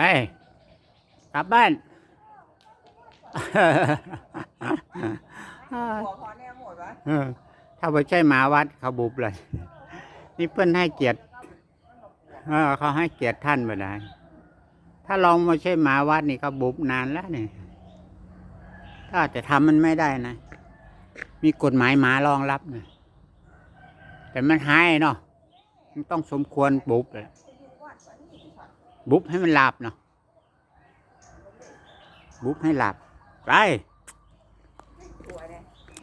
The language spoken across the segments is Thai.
ไปกลับบ้านหัวพอแน่หมดวะถ้าไม่ใช่หมาวัดเขาบุบเลย นี่เพื่อนให้เกียรติเขาให้เกียรติท่านไปได้ ถ้าลองไม่ใช่หมาวัดนี่เขาบุบนานแล้วนี่ถ้าจะทำมันไม่ได้นะ มีกฎหมายหมารองรับนะแต่มันหายเนาะมันต้องสมควรบุบเลย บุบให้มันหลับเนาะบุบให้หลับ ไป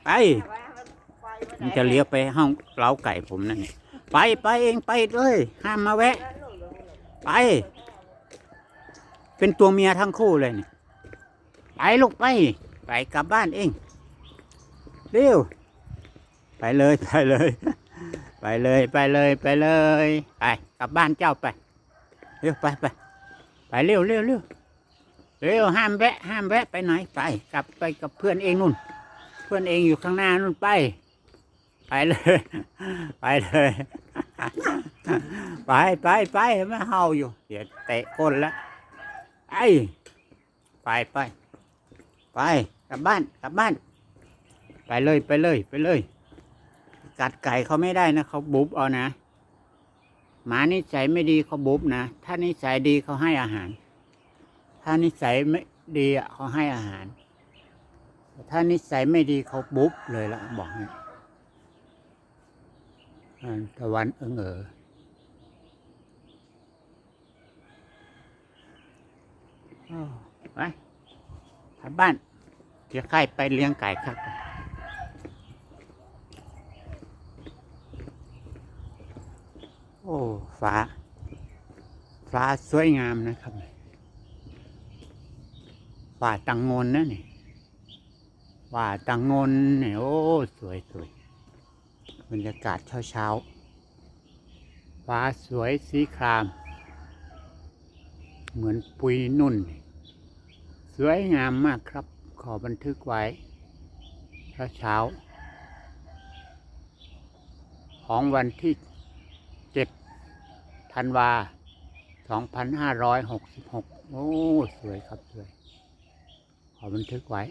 ไป มันจะเลี้ยวไปห้องเล้าไก่ผมนั่นนี่ไปไปเองไปเลยห้ามมาแวะ ไป เป็นตัวเมียทั้งคู่เลยนี่ไปลูกไป ไปกลับบ้านเองเร็วไปเลยไปเลย ไปเลยไปเลยไปเลย ไปกลับบ้านเจ้าไป เร็วไปไปไปเร็วเร็วเร็วเร็วห้ามแวะห้ามแวะไปไหนไป กลับไปกับเพื่อนเองนู่น เพื่อนเองอยู่ข้างหน้านู่นไป ไปเลย ไปเลย ไปไปไปไม่เฮาอยู่เดี๋ยวเตะก้นแล้วไอ้ไปไปไปกลับบ้านกลับบ้าน ไปเลยไปเลยไปเลย กัดไก่เขาไม่ได้นะเขาบุบเอานะ หมานิสัยไม่ดีเขาบุบนะ ถ้านิสัยดีเขาให้อาหาร ถ้านิสัยไม่ดีเขาให้อาหาร ถ้านิสัยไม่ดีเขาบุบเลยละบอกให้อ่าตะวันเอิงเอออ้าวไปกลับบ้านเดี๋ยวใครไปเลี้ยงไก่ครับ โอ้ฟ้า ฟ้าสวยงามนะครับฟ้าตังงนนะนี่ว่าตังงนเนี่ยโอ้สวยสวยบรรยากาศเช้าเช้าฟ้าสวยสีคราม เหมือนปุยนุ่น สวยงามมากครับ ขอบันทึกไว้เช้าเช้า ของวันที่ เจ็ดธันวาสองพันห้าร้อยหกสิบหกโอ้ สวยครับ สวย ขอบันทึกไว้